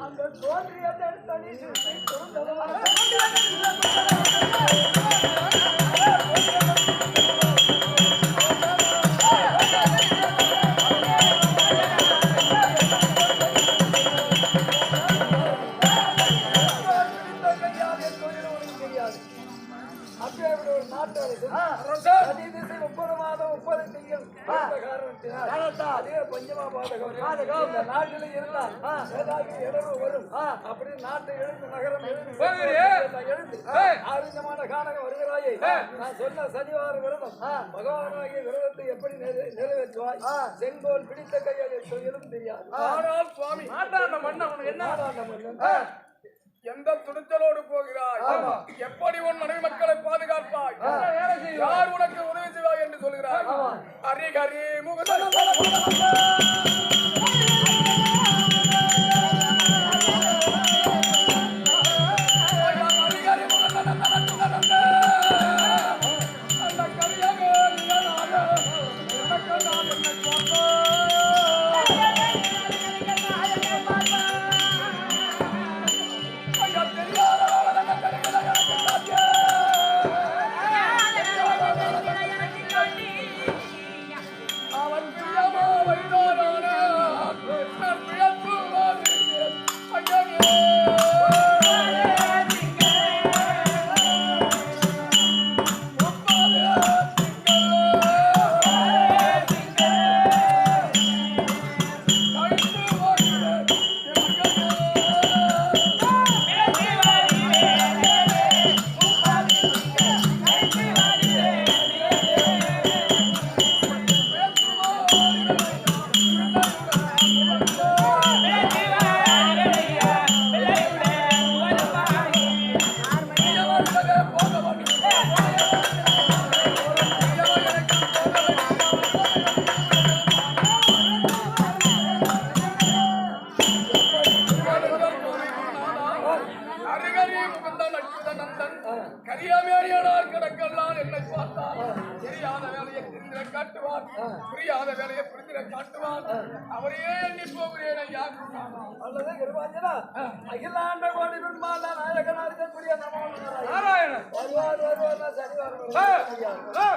அந்த தோன்றியத்தை தனி சிறுத்தை தொழுந்தவன் இந்த நாட்டில் இருந்தால் ஏதாவது வரும். அப்படி நாட்டை எழுந்து நகரம் எழுந்து ஆரோக்கியமான காணகம் வருகிறாயே. நான் சொன்ன சனிவார விரதம் பகவானாகிய விரதத்தை எப்படி நிறை- நிறைவேற்றுவாய்? செங்கோல் பிடித்த கையை சொல்லும் தெரியாது ஆனால் சுவாமி. நாட்டாண்ட மன்னன் உனக்கு என்ன? நாட்டாண்ட மன்னன். எந்த துணிச்சலோடு போகிறாய்? எப்படி உன் மனைவி மக்களை பாதுகாப்பாய்? யார் உனக்கு உதவி செய்வாய் என்று சொல்கிறாய்? ஹரி ஹரி அவன்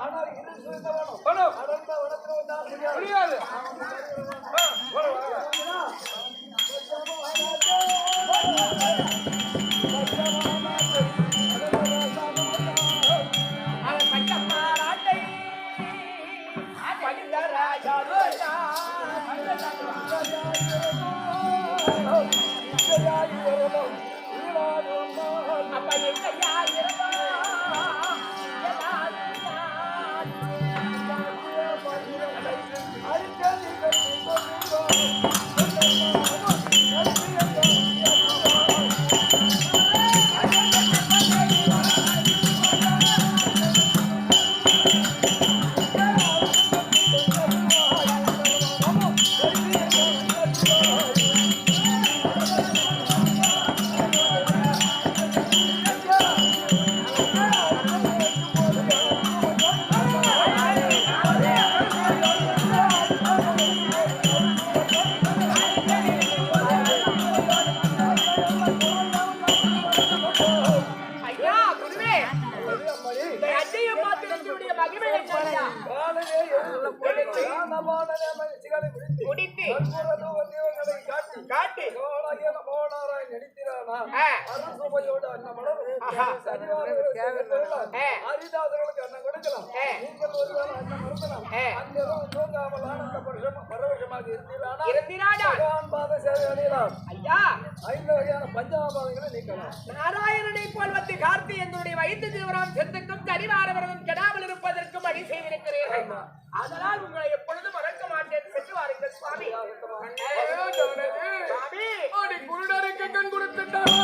ஆனால் இது வனத்தில் வந்தால் முடியாது கொடுக்கலாம். நீங்கள். அந்த பரவசமாக பகவான் பாத சேவை அடையலாம். ஐயா. ஐந்து வகையான நீக்கலாம். நாராயணனை போல் வந்து கார்த்தி என்னுடைய வயிற்று திருவரம் செத்துக்கும் கரிவாரவரதும் கெடாமல் இருப்பதற்கும் அடி செய்திருக்கிறீர்கள். அதனால் உங்களை எப்பொழுதும் மறக்க மாட்டேன் சென்று வாருங்கள் சுவாமி. சுவாமி. குருடருக்கு கண் கொடுத்துட்டார்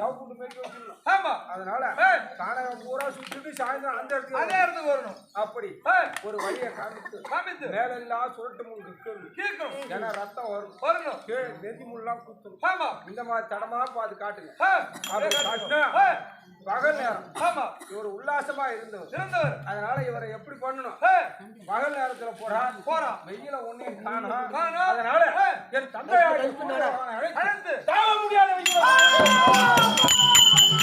Dá o do que eu. ஆமா. அதனால ஏய், காடகம் பூரா சுத்திட்டு சாயந்தரம் அந்த இடத்துல அதே இடத்துக்கு வரணும். அப்படி ஒரு வழியை காமித்து காமித்து மேலெல்லாம் சுருட்டு கேட்கணும் கேட்கணும் ஏன்னா ரத்தம் வரும். வரணும். கீழே நெத்தி முள்ளலாம் குத்தணும் ஆமா. இந்த மாதிரி தடமா பார்த்து காட்டுங்க. அப்படி காட்டுனா பகல் நேரம். ஆமா. இவர் உல்லாசமா இருந்தவர். இருந்தவர். அதனால இவரை எப்படி பண்ணணும்? பகல் நேரத்துல போறான். போறான். வெயில ஒன்னையும் காணோம். அதனால என் அழைத்து அழைத்து தாழ முடியாத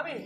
ஆமீன்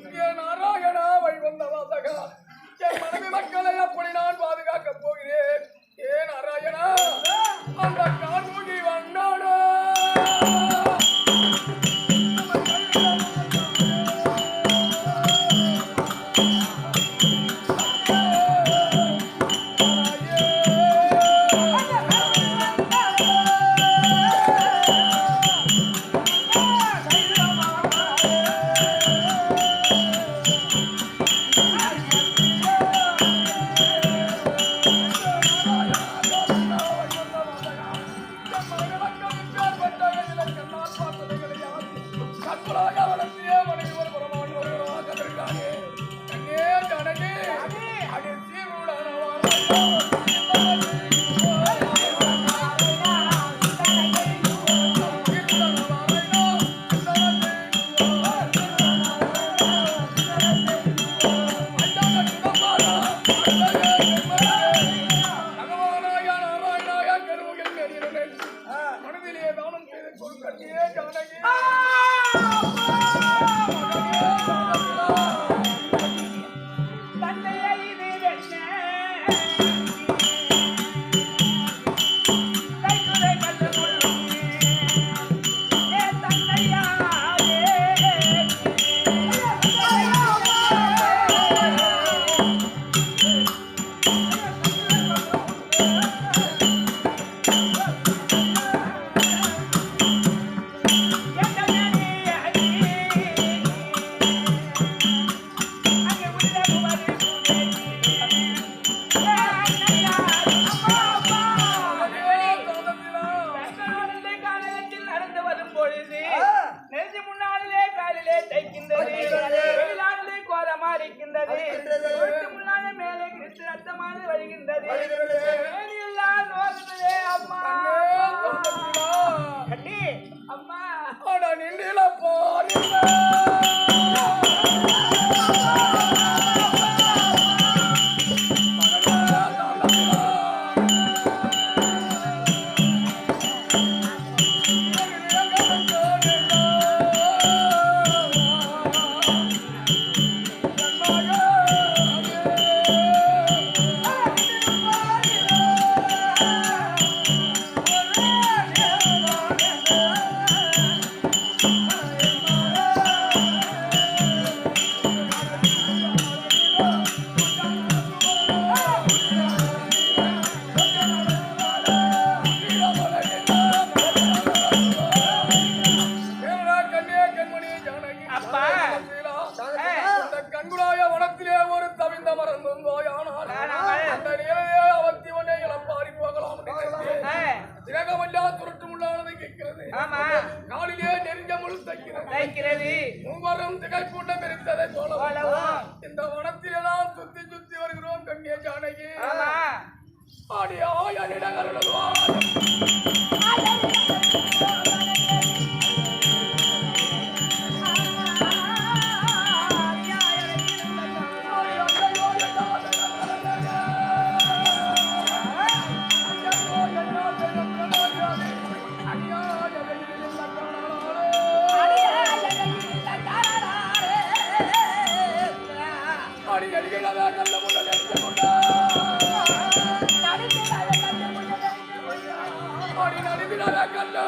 அப்பா. அந்த நிலையே அவத்தி ஒன்னே இளப்பாரி போகலாம் என்று நினைத்தேன். ஆ, திலகமல்லா துருட்டு முள்ளானதை கேட்கிறது. ஆமா. காலிலே நெருங்க முள் தைக்கிறது. தைக்கிறது. மூவரும் திகைப்புண்டம் இருந்ததை போல போலவும். இந்த வனத்திலெல்லாம் சுத்தி சுத்தி வருகிறோம் கண்ணிய ஜானகி. ஆமா. ஆடி ஆயனிடங்களும்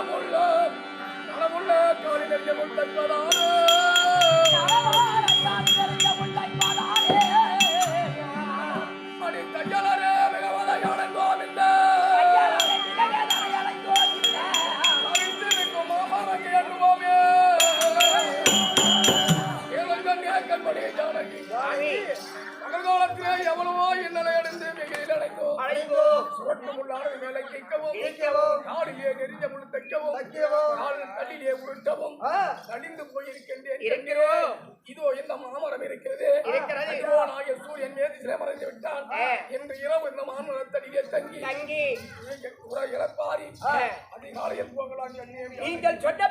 நலமுள்ள முள்ள நலமுள்ள காலி நெறிய சுவட்டு முள்ளானது மேலே கிக்கவும் காலிலே நெறிஞ்ச முள் தைக்கவும் கால் தள்ளிலே உருட்டவும் நடிந்து போயிருக்கின்றேன் இருக்கிறோம். இதோ இந்த மாமரம் இருக்கிறது. இருக்கிறது. இதோ நாயர் சூரியன் மேதி சிலை மறைந்து விட்டான் ஆ. இன்று இரவு இந்த மாமரத்தடியிலே தங்கி தங்கி. இழப்பாரி அதிகாலையில் போகலாம் நீங்கள் சொன்ன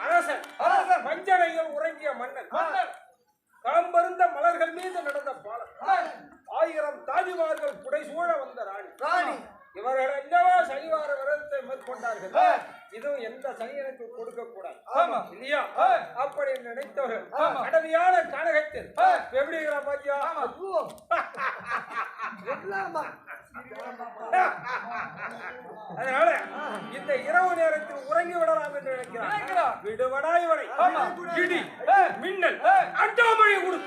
அரசன் அரசன். வஞ்சனையில் உறங்கிய மன்னன். மன்னன். காம்பருந்த மலர்கள் மீது நடந்த பாலம் ஆயிரம் தாதிமார்கள் புடைசூழ வந்த ராணி. ராணி. இவர்கள் சனிவார விரதத்தை மேற்கொண்டார்கள். இதுவும் எந்த சனியனுக்கு கொடுக்க கூடாது ஆமா இல்லையா? அப்படி நினைத்தவர்கள் கடமையான கானகத்தில். எப்படி ஐயா? அதனால இந்த இரவு நேரத்தில் உறங்கி விடலாம் என்று நினைக்கிறான் விடுவடா இவரை. இடி மின்னல் அட்டாமழை கொடு.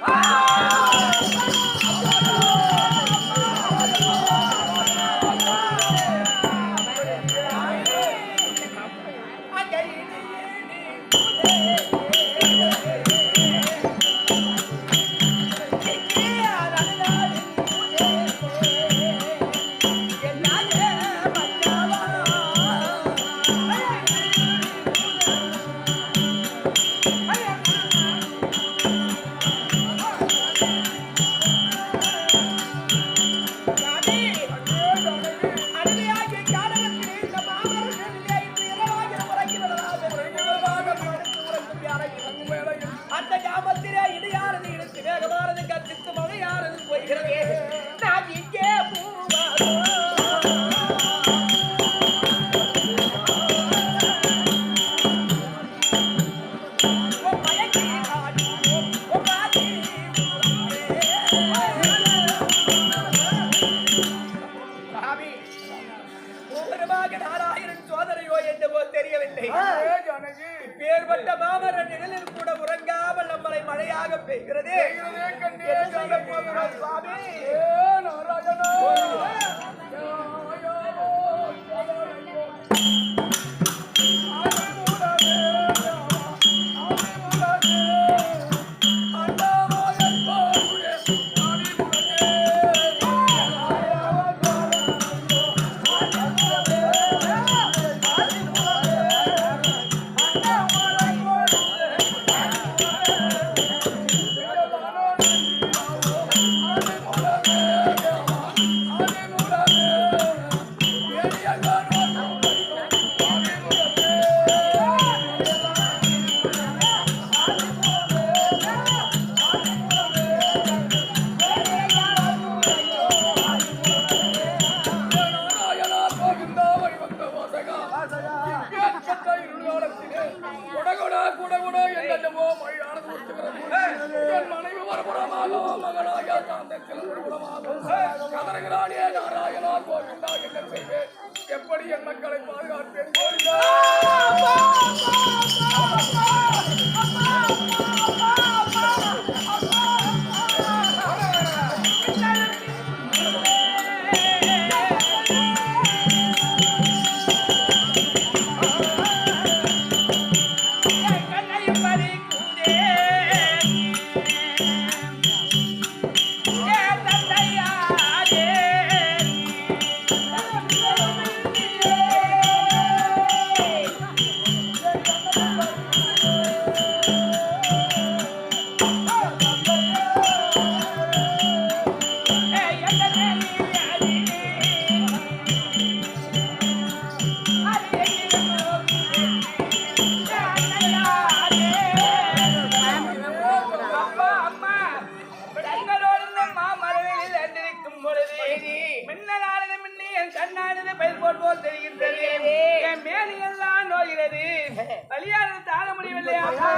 பூவாதோ நாராயணன் பாதுகாப்பேன் போல் தெரிகின்றது. என் மேலி எல்லாம் நோகிறது வழியானது தாழ முடியவில்லை அப்பா,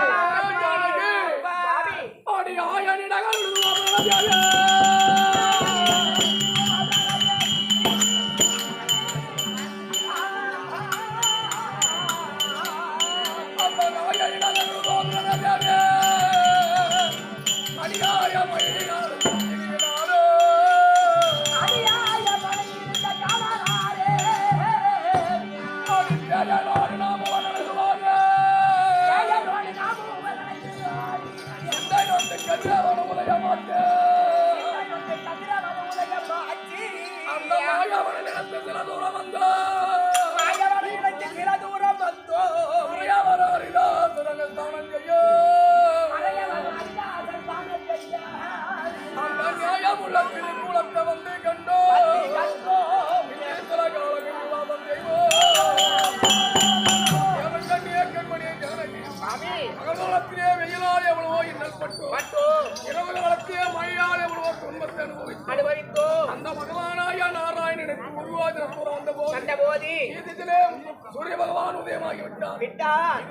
la tua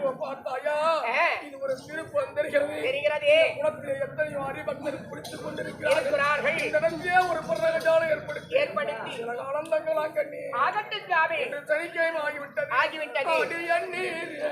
பார்த்தாயா. இது ஒரு திருப்பம் தெரிகிறது. தெரிகிறதே குளத்திலே எத்தனையோ அறிபக்தர் பிடித்துக் கொண்டிருக்கிறார்கள். ஒரு ஏற்படுத்தி ஏற்படுத்தி. சில கண்ணி ஆகட்டும் என்று சனிக்கையும் ஆகிவிட்டது. ஆகிவிட்டது. அடி எண்ணீர்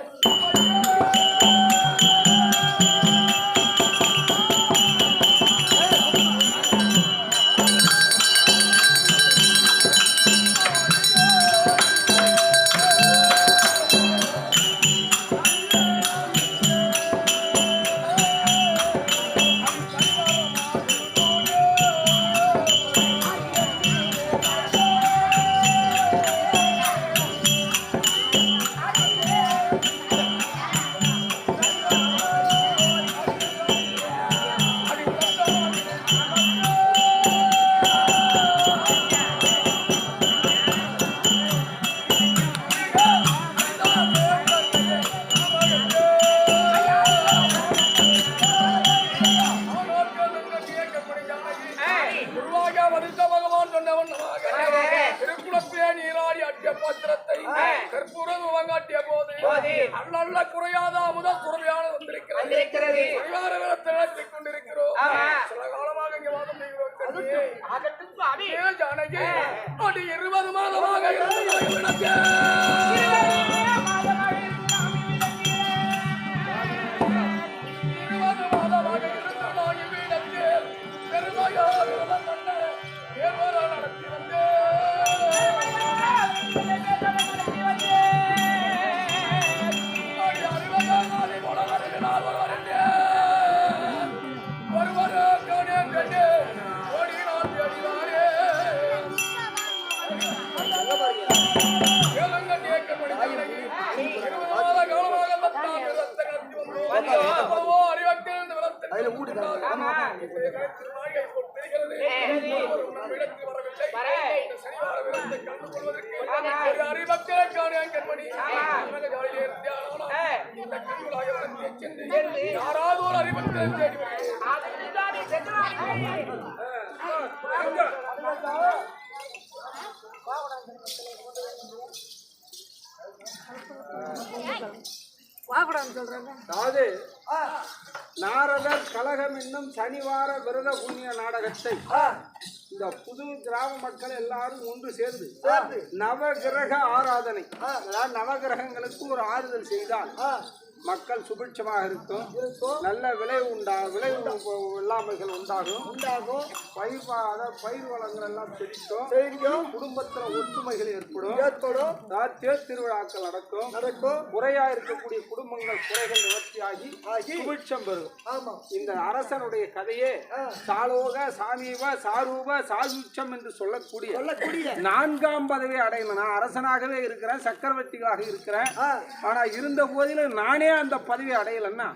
அதாவது நாரதர் கழகம் என்னும் சனிவார விரத புண்ணிய நாடகத்தை இந்த புது கிராம மக்கள் எல்லாரும் ஒன்று சேர்ந்து நவகிரக ஆராதனை. நவகிரகங்களுக்கு ஒரு ஆறுதல் செய்தால் மக்கள் சுபிட்சமாக இருக்கும். நல்ல விளைவு உண்டா விளைவு இல்லாமைகள் உண்டாகும். உண்டாகும். பயிர் அதாவது பயிர் வளங்கள் எல்லாம் செழிக்கும். செய்தியும் குடும்பத்துல ஒற்றுமைகள் ஏற்படும். ஏற்படும். தேர் திருவிழாக்கள் நடக்கும். நடக்கும். குறையா இருக்கக்கூடிய குடும்பங்கள் குறைகள் நிவர்த்தியாகி ஆகி சுபிட்சம் பெறும். ஆமா. இந்த அரசனுடைய கதையே சாலோக சாமீப சாரூப சாதுச்சம் என்று சொல்லக்கூடிய சொல்லக்கூடிய. நான்காம் பதவி அடையணும் நான் அரசனாகவே இருக்கிறேன் சக்கரவர்த்திகளாக இருக்கிறேன். ஆனா இருந்த போதிலும் நானே அந்த பதவி அடையலன்னா.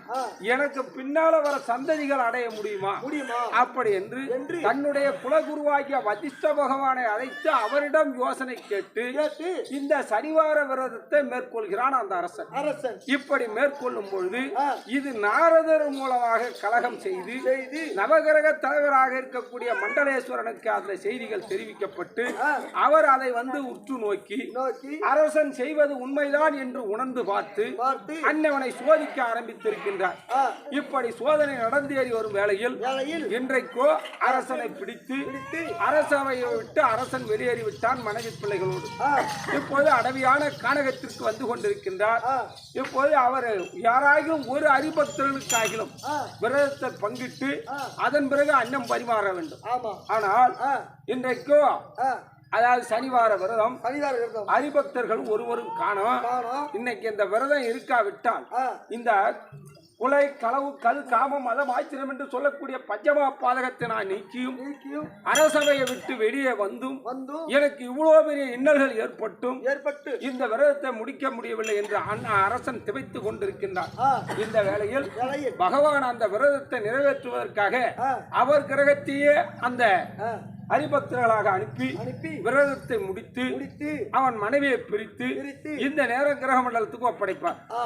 எனக்கு பின்னால வர சந்ததிகள் அடைய முடியுமா முடியுமா அப்படி என்று தன்னுடைய குலகுருவாகிய வசிஷ்ட பகவானை அழைத்து அவரிடம் யோசனை கேட்டு இந்த சனிவார விரதத்தை மேற்கொள்கிறான் அந்த அரசன் அரசன் இப்படி மேற்கொள்ளும் பொழுது. இது நாரதர் மூலமாக கலகம் செய்து நவகிரக தலைவராக இருக்கக்கூடிய மண்டலேஸ்வரனுக்கு அந்த செய்திகள் தெரிவிக்கப்பட்டு. அவர் அதை வந்து உற்று நோக்கி அரசன் செய்வது உண்மைதான் என்று உணர்ந்து பார்த்து பார்த்து அன்னவனை சோதிக்க ஆரம்பித்திருக்கின்றார். இப்படி சோதனை நடந்தேறி வரும் வேளையில் இன்றைக்கோ அரசனை பிடித்து அரசவையை விட்டு அரசன் வெளியேறி விட்டான் மனைவி பிள்ளைகளோடு. இப்போது அடவியான கானகத்திற்கு வந்து கொண்டிருக்கின்றார். இப்போது அவர் யாராகிலும் ஒரு அரிபக்தர்களுக்காகிலும் ஆ, விரதத்தை பங்கிட்டு. அதன் பிறகு அன்னம் பரிமாற வேண்டும். ஆனால் இன்றைக்கோ அதாவது சனிவார விரதம். சனிதார விரதம். அரிபக்தர்கள் ஒருவரும் காணோம். இன்னைக்கு இந்த விரதம் இருக்காவிட்டால் இந்த குலை களவு கல் காமம் மதம் ஆச்சரியம் என்று சொல்லக்கூடிய பஞ்சமா பாதகத்தை நான் நீக்கியும் அரசவையை விட்டு வெளியே வந்தும் வந்தும் எனக்கு இவ்வளவு பெரிய இன்னல்கள் ஏற்பட்டும். ஏற்பட்டு இந்த விரதத்தை முடிக்க முடியவில்லை என்று அண்ணா அரசன் திவைத்துக் கொண்டிருக்கின்றார் இந்த வேளையில் பகவான் அந்த விரதத்தை நிறைவேற்றுவதற்காக அவர் கிரகத்தையே அந்த ஹரிபக்தர்களாக அனுப்பி அனுப்பி விரதத்தை முடித்து முடித்து அவன் மனைவியை பிரித்து பிரித்து இந்த நேரம் கிரக மண்டலத்துக்கு ஒப்படைப்பார் ஆ.